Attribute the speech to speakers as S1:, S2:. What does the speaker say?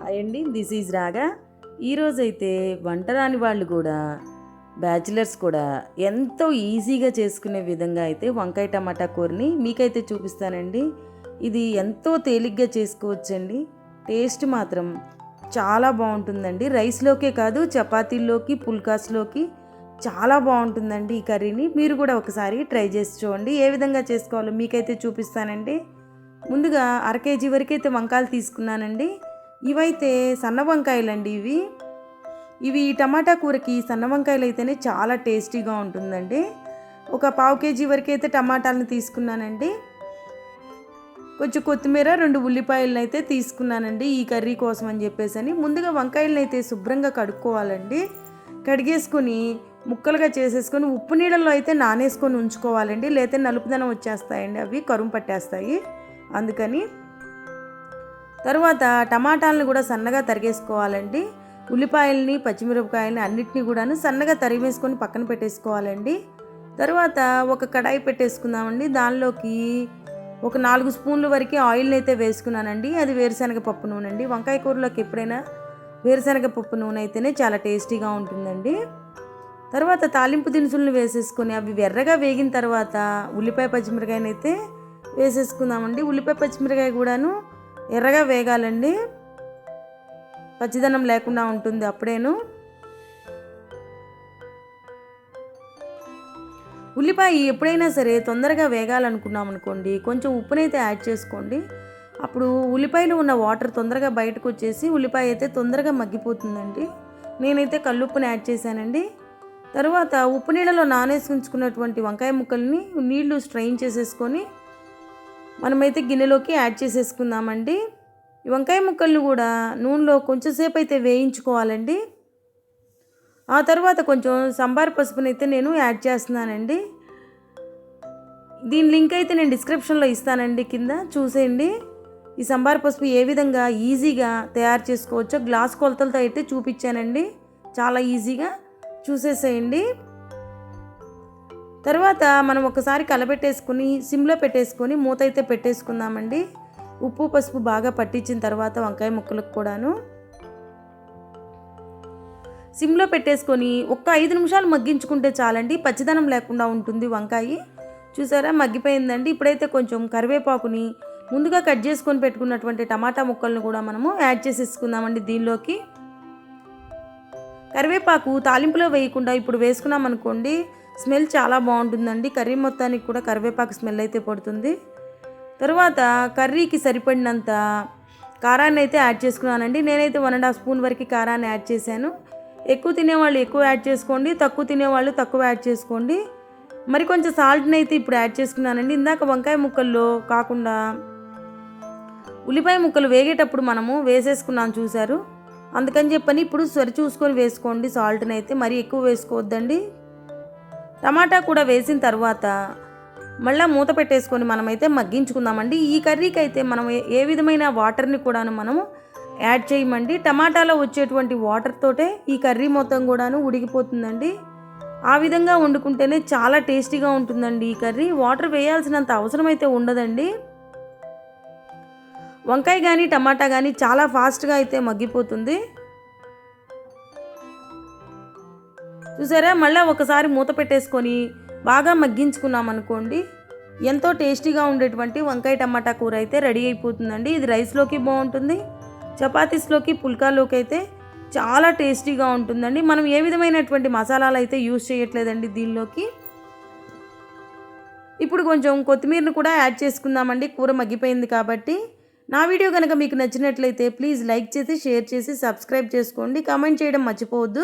S1: Hi అండి this is రాగా ఈరోజైతే వంట రాని వాళ్ళు కూడా బ్యాచిలర్స్ కూడా ఎంతో ఈజీగా చేసుకునే విధంగా అయితే వంకాయ టమాటా కూరని మీకైతే చూపిస్తానండి. ఇది ఎంతో తేలిగ్గా చేసుకోవచ్చండి. టేస్ట్ మాత్రం చాలా బాగుంటుందండి. రైస్లోకే కాదు చపాతీల్లోకి పుల్కాస్లోకి చాలా బాగుంటుందండి ఈ కర్రీని. మీరు కూడా ఒకసారి ట్రై చేసి చూడండి. ఏ విధంగా చేసుకోవాలో మీకైతే చూపిస్తానండి. ముందుగా అర కేజీ వరకు అయితే వంకాయలు తీసుకున్నానండి. ఇవైతే సన్న వంకాయలండి ఇవి. ఇవి టమాటా కూరకి సన్న వంకాయలు అయితేనే చాలా టేస్టీగా ఉంటుందండి. ఒక పావు కేజీ వరకు అయితే టమాటాలను తీసుకున్నానండి. కొంచెం కొత్తిమీర రెండు ఉల్లిపాయలను అయితే తీసుకున్నానండి ఈ కర్రీ కోసం అని చెప్పేసి అని ముందుగా వంకాయలను అయితే శుభ్రంగా కడుక్కోవాలండి. కడిగేసుకొని ముక్కలుగా చేసేసుకొని ఉప్పు నీళ్ళల్లో అయితే నానేసుకొని ఉంచుకోవాలండి. లేకపోతే నలుపుదనం వచ్చేస్తాయండి అవి కరుము పట్టేస్తాయి. అందుకని తర్వాత టమాటాలను కూడా సన్నగా తరిగేసుకోవాలండి. ఉల్లిపాయలని పచ్చిమిరపకాయలని అన్నిటినీ కూడాను సన్నగా తరిగేసుకొని పక్కన పెట్టేసుకోవాలండి. తర్వాత ఒక కడాయి పెట్టేసుకుందామండి. దానిలోకి ఒక నాలుగు స్పూన్ల వరకు ఆయిల్ని అయితే వేసుకున్నానండి. అది వేరుశనగ పప్పు నూనె అండి వంకాయ కూరలోకి ఎప్పుడైనా వేరుశనగ పప్పు నూనె అయితేనే చాలా టేస్టీగా ఉంటుందండి. తర్వాత తాలింపు దినుసులను వేసేసుకొని అవి ఎర్రగా వేగిన తర్వాత ఉల్లిపాయ పచ్చిమిరకాయని అయితే వేసేసుకుందామండి. ఉల్లిపాయ పచ్చిమిరకాయ కూడాను ఎర్రగా వేగాలండి. పచ్చిదనం లేకుండా ఉంటుంది అప్పుడేను. ఉల్లిపాయ ఎప్పుడైనా సరే తొందరగా వేగాలనుకున్నాం అనుకోండి కొంచెం ఉప్పునైతే యాడ్ చేసుకోండి. అప్పుడు ఉల్లిపాయలో ఉన్న వాటర్ తొందరగా బయటకు వచ్చేసి ఉల్లిపాయ అయితే తొందరగా మగ్గిపోతుందండి. నేనైతే కల్లుప్పుని యాడ్ చేశానండి. తర్వాత ఉప్పు నీళ్ళలో నానేసుకుంచుకున్నటువంటి వంకాయ ముక్కల్ని నీళ్ళు స్ట్రెయిన్ చేసేసుకొని మనమైతే గిన్నెలోకి యాడ్ చేసేసుకుందామండి. ఈ వంకాయ ముక్కల్ని కూడా నూనెలో కొంచెంసేపు అయితే వేయించుకోవాలండి. ఆ తర్వాత కొంచెం సంబార్ పసుపుని అయితే నేను యాడ్ చేస్తున్నానండి. దీని లింక్ అయితే నేను డిస్క్రిప్షన్లో ఇస్తానండి కింద. చూసేయండి. ఈ సంబార్ పసుపు ఏ విధంగా ఈజీగా తయారు చేసుకోవచ్చో గ్లాస్ కొలతలతో అయితే చూపించానండి. చాలా ఈజీగా చూసేసేయండి. తర్వాత మనం ఒకసారి కలబెట్టేసుకుని సిమ్లో పెట్టేసుకొని మూత అయితే పెట్టేసుకుందామండి. ఉప్పు పసుపు బాగా పట్టించిన తర్వాత వంకాయ ముక్కలకు కూడాను. సిమ్లో పెట్టేసుకొని ఒక్క ఐదు నిమిషాలు మగ్గించుకుంటే చాలండి. పచ్చిదనం లేకుండా ఉంటుంది వంకాయ. చూసారా? మగ్గిపోయిందండి. ఇప్పుడైతే కొంచెం కరివేపాకుని ముందుగా కట్ చేసుకొని పెట్టుకున్నటువంటి టమాటా ముక్కలను కూడా మనము యాడ్ చేసేసుకుందామండి దీనిలోకి. కరివేపాకు తాలింపులో వేయకుండా ఇప్పుడు వేసుకున్నాం అనుకోండి స్మెల్ చాలా బాగుంటుందండి. కర్రీ మొత్తానికి కూడా కరివేపాకు స్మెల్ అయితే పడుతుంది. తర్వాత కర్రీకి సరిపడినంత కారాన్ని అయితే యాడ్ చేసుకున్నానండి. నేనైతే వన్ అండ్ హాఫ్ స్పూన్ వరకు కారాన్ని యాడ్ చేశాను. ఎక్కువ తినేవాళ్ళు ఎక్కువ యాడ్ చేసుకోండి. తక్కువ తినేవాళ్ళు తక్కువ యాడ్ చేసుకోండి. మరి కొంచెం సాల్ట్ని అయితే ఇప్పుడు యాడ్ చేసుకున్నానండి. ఇందాక వంకాయ ముక్కల్లో కాకుండా ఉల్లిపాయ ముక్కలు వేగేటప్పుడు మనము వేసేసుకున్నాం చూశారు. అందుకని చెప్పని ఇప్పుడు సరి చూసుకొని వేసుకోండి సాల్ట్ని అయితే. మరీ ఎక్కువ వేసుకోవద్దండి. టమాటా కూడా వేసిన తర్వాత మళ్ళీ మూత పెట్టేసుకొని మనమైతే మగ్గించుకుందామండి. ఈ కర్రీకి అయితే మనం ఏ- ఏ విధమైన వాటర్ని కూడాను మనము యాడ్ చేయమండి. టమాటాలో వచ్చేటువంటి వాటర్ తోటే ఈ కర్రీ మొత్తం కూడాను ఉడికిపోతుందండి. ఆ విధంగా వండుకుంటేనే చాలా టేస్టీగా ఉంటుందండి ఈ కర్రీ. వాటర్ వేయాల్సినంత అవసరం అయితే ఉండదండి. వంకాయ కానీ టమాటా కానీ చాలా ఫాస్ట్గా అయితే మగ్గిపోతుంది. చూసారా? మళ్ళీ ఒకసారి మూత పెట్టేసుకొని బాగా మగ్గించుకున్నాం అనుకోండి ఎంతో టేస్టీగా ఉండేటువంటి వంకాయ టమాటా కూర అయితే రెడీ అయిపోతుందండి. ఇది రైస్లోకి బాగుంటుంది చపాతీస్లోకి పుల్కాలోకి అయితే చాలా టేస్టీగా ఉంటుందండి. మనం ఏ విధమైనటువంటి మసాలాలు అయితే యూజ్ చేయట్లేదండి దీనిలోకి. ఇప్పుడు కొంచెం కొత్తిమీరను కూడా యాడ్ చేసుకుందామండి. కూర మగ్గిపోయింది కాబట్టి. నా వీడియో కనుక మీకు నచ్చినట్లయితే ప్లీజ్ లైక్ చేసి షేర్ చేసి సబ్స్క్రైబ్ చేసుకోండి. కామెంట్ చేయడం మర్చిపోవద్దు.